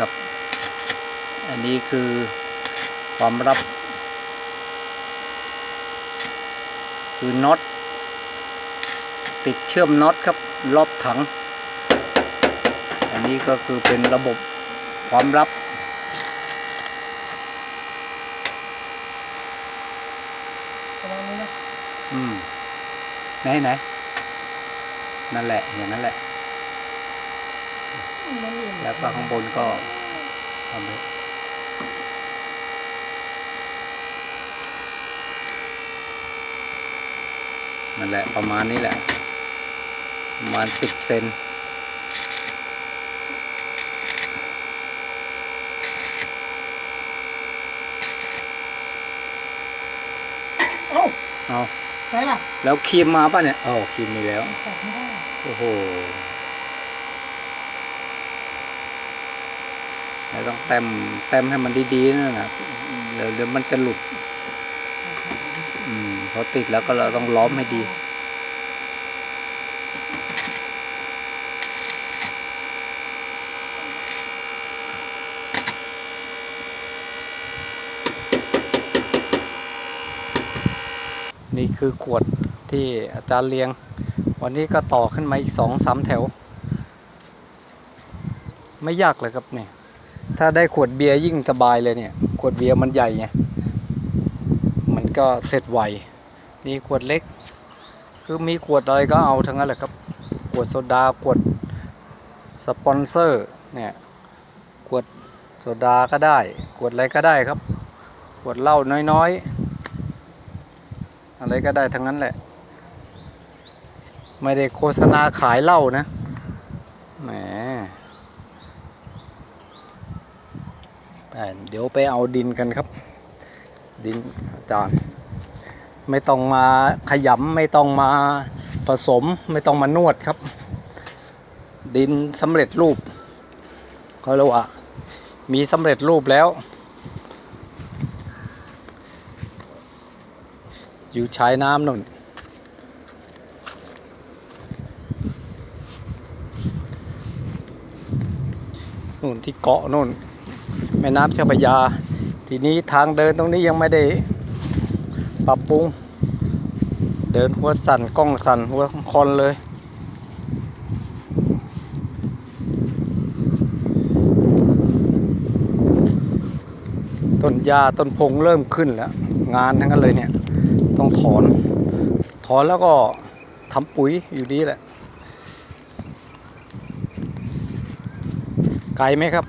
ครับ อันนี้คือความลับ คือน็อตติดเชื่อมน็อตครับรอบถัง อันนี้ก็คือเป็นระบบความลับประมาณนี้นะอืมไหนไหนนั่นแหละอย่างนั้นแหละมันอื่น แล้วก็ข้างบนก็ทำไปนั่นแหละประมาณนี้แหละ ประมาณสิบเซนเอ้าเอาไหนล่ะแล้วครีมมาป่ะเนี่ยอ๋อครีมมีแล้วตัดไม่ได้โอ้โห แล้วต้องแต้มแต้มให้มันดีๆนะนะเดี๋ยวเดี๋ยวมันจะหลุดอืมพอติดแล้วก็เราต้องล้อมให้ดีนี่คือขวดที่อาจารย์เลียง วันนี้ก็ต่อขึ้นมาอีกสองสามแถว ไม่ยากเลยครับเนี่ย ถ้าได้ขวดเบียร์ยิ่งสบายเลยเนี่ย ขวดเบียร์มันใหญ่ไง มันก็เสร็จไวนี่ขวดเล็ก คือมีขวดอะไรก็เอาทั้งนั้นแหละครับ ขวดโซดา ขวดสปอนเซอร์ เนี่ย ขวดโซดาก็ได้ ขวดอะไรก็ได้ครับ ขวดเหล้าน้อยๆ อะไรก็ได้ทั้งนั้นแหละ ไม่ได้โฆษณาขายเหล้านะ แหมแต่ เดี๋ยวไปเอาดินกันครับ ดินอาจารย์ ไม่ต้องมาขยำไม่ต้องมาผสมไม่ต้องมานวดครับ ดินสำเร็จรูปเขาเรียกว่ามีสำเร็จรูปแล้ว อยู่ชายน้ำนุ่นนู่นที่เกาะนู่น แม่น้ำเจ้าพระยา ทีนี้ทางเดินตรงนี้ยังไม่ได้ปรับปรุง เดินหัวสั่นกล้องสั่นหัวคอนเลย ต้นหญ้าต้นพงเริ่มขึ้นแล้ว งานทั้งนั้นเลยเนี่ย ต้องถอน ถอนแล้วก็ทำปุ๋ยอยู่ดีแหละ ไกลไหมครับ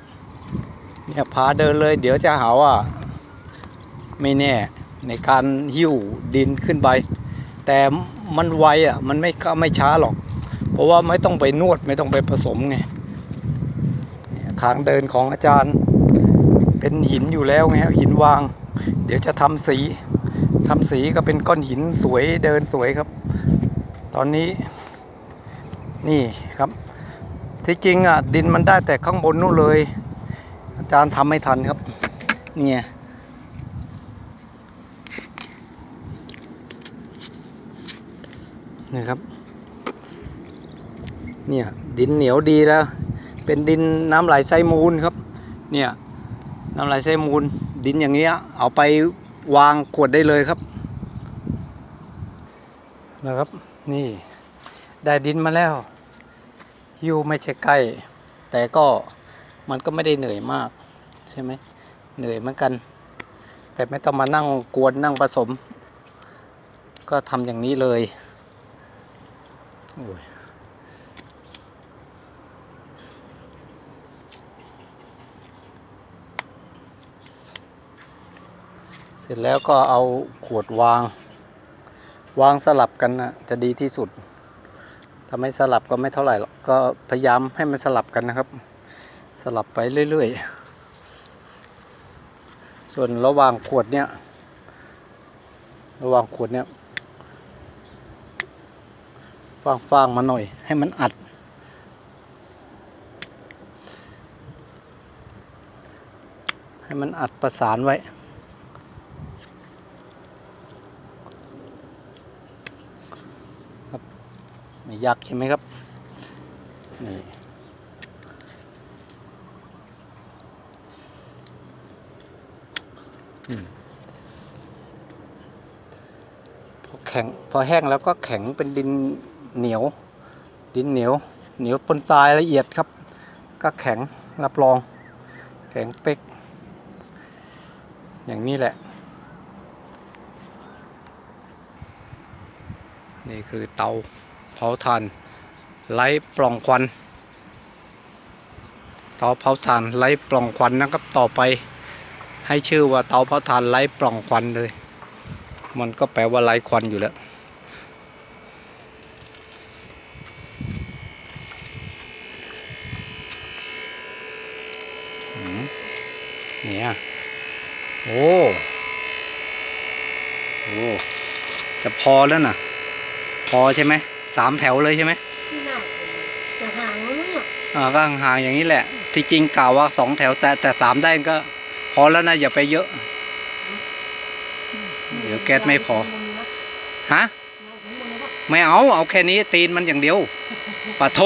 เนี่ยพาเดินเลยเดี๋ยวจะหาว่า ไม่แน่ในการหิ้วดินขึ้นไป แต่มันไวอะมันไม่ไม่ช้าหรอก เพราะว่าไม่ต้องไปนวดไม่ต้องไปผสมไงทางเดินของอาจารย์ เป็นหินอยู่แล้วไงหินวาง เดี๋ยวจะทำสีทำสีก็เป็นก้อนหินสวยเดินสวยครับ ตอนนี้นี่ครับ ที่จริงอะดินมันได้แต่ข้างบนนู่นเลย อาจารย์ทำไม่ทันครับ เนี่ยนี่ครับ เนี่ย ดินเหนียวดีแล้ว เป็นดินน้ำไหลไซมูลครับ เนี่ย น้ำไหลไซมูล ดินอย่างเงี้ย เอาไปวางขวดได้เลยครับ นะครับ นี่ ได้ดินมาแล้ว ฮิวไม่ใช่ใกล้ แต่ก็ มันก็ไม่ได้เหนื่อยมาก ใช่ไหมเหนื่อยเหมือนกัน แต่ไม่ต้องมานั่งกวนนั่งผสม ก็ทำอย่างนี้เลยเสร็จแล้วก็เอาขวดวาง วางสลับกันนะจะดีที่สุดถ้าไม่สลับก็ไม่เท่าไหร่หรอกก็พยายามให้มันสลับกันนะครับ สลับไปเรื่อยๆ ส่วนระหว่างขวดเนี้ยระหว่างขวดเนี้ยฟางฟางๆมาหน่อย ให้มันอัด ให้มันอัดประสานไว้ไม่ยากใช่ไหมครับ นี่ อืม พอแข็งพอแห้งแล้วก็แข็งเป็นดินเหนียว ดินเหนียว เหนียวปนทรายละเอียดครับ ก็แข็งรับรอง แข็งเป๊ก อย่างนี้แหละ นี่คือเตาเผาถ่านไร้ปล่องควันเตาเผาถ่านไร้ปล่องควันนะครับต่อไป ให้ชื่อว่าเตาเผาถ่านไร้ปล่องควันเลย มันก็แปลว่าไร้ควันอยู่แล้วอืมเนี่ยโอ้โอ้จะพอแล้วน่ะ พอใช่ไหมสามแถวเลยใช่ไหมที่หน้าจะห่างแล้วเนี่ยอ่าก็ห่างๆอย่างนี้แหละ ที่จริงกล่าวว่าสองแถวแต่แต่สามได้ก็ พอแล้วนะอย่าไปเยอะ เดี๋ยวแก๊สไม่พอ ฮะ ไม่เอา เอาแค่นี้ตีนมันอย่างเดียวปะโท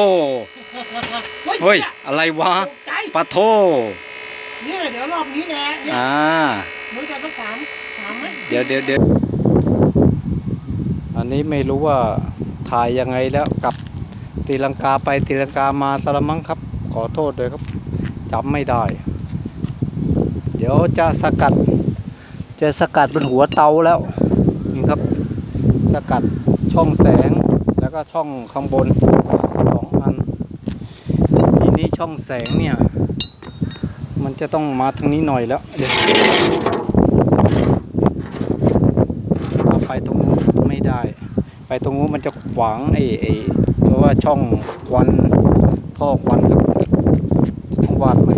เฮ้เฮ้ยยอะไรวะตกใจปะโทเนี่ยเดี๋ยวรอบนี้แน่เนี่ยอ่าหนูจะต้องถามถามไหมเดี๋ยวเดี๋ยวเดี๋ยวอันนี้ไม่รู้ว่าถ่ายยังไงแล้วกลับตีลังกาไปตีลังกามาสารมังครับ ขอโทษด้วยครับจำไม่ได้เดี๋ยวจะสกัด จะสกัดบนหัวเตาแล้วนี่ครับ สกัดช่องแสงแล้วก็ช่องข้างบนสองอันทีนี้ช่องแสงเนี่ย มันจะต้องมาทางนี้หน่อยแล้วเดี๋ยวเอาไปตรงนู้นไม่ได้ ไปตรงนู้นมันจะขวางไอ้ไอ้เพราะว่าช่องควันท่อควันครับต้องวาดใหม่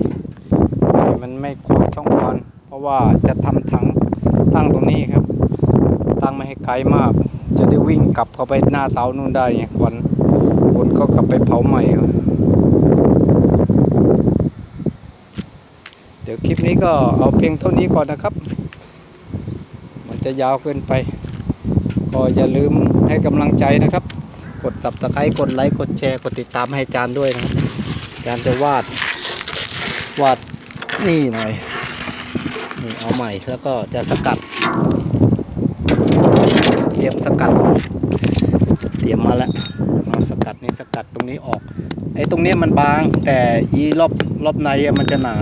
ให้มันไม่ขวางช่องควัน เพราะ ว่าจะทำถังตั้งตรงนี้ครับ ตั้งไม่ให้ไกลมาก จะได้วิ่งกลับเข้าไปหน้าเตานู่นได้ไงควันคนก็กลับไปเผาใหม่เดี๋ยวคลิปนี้ก็เอาเพียงเท่านี้ก่อนนะครับ มันจะยาวเกินไป ก็อย่าลืมให้กำลังใจนะครับ กดตับตะไคร้กดไลค์กดแชร์กดติดตามให้จารย์ด้วยนะครับจารย์จะวาดวาดนี่หน่อย นี่เอาใหม่แล้วก็จะสกัด เตรียมสกัด เตรียมมาแล้วเอาสกัดนี่สกัดตรงนี้ออกไอ้ตรงเนี้ยมันบาง แต่อีรอบรอบในมันจะหนา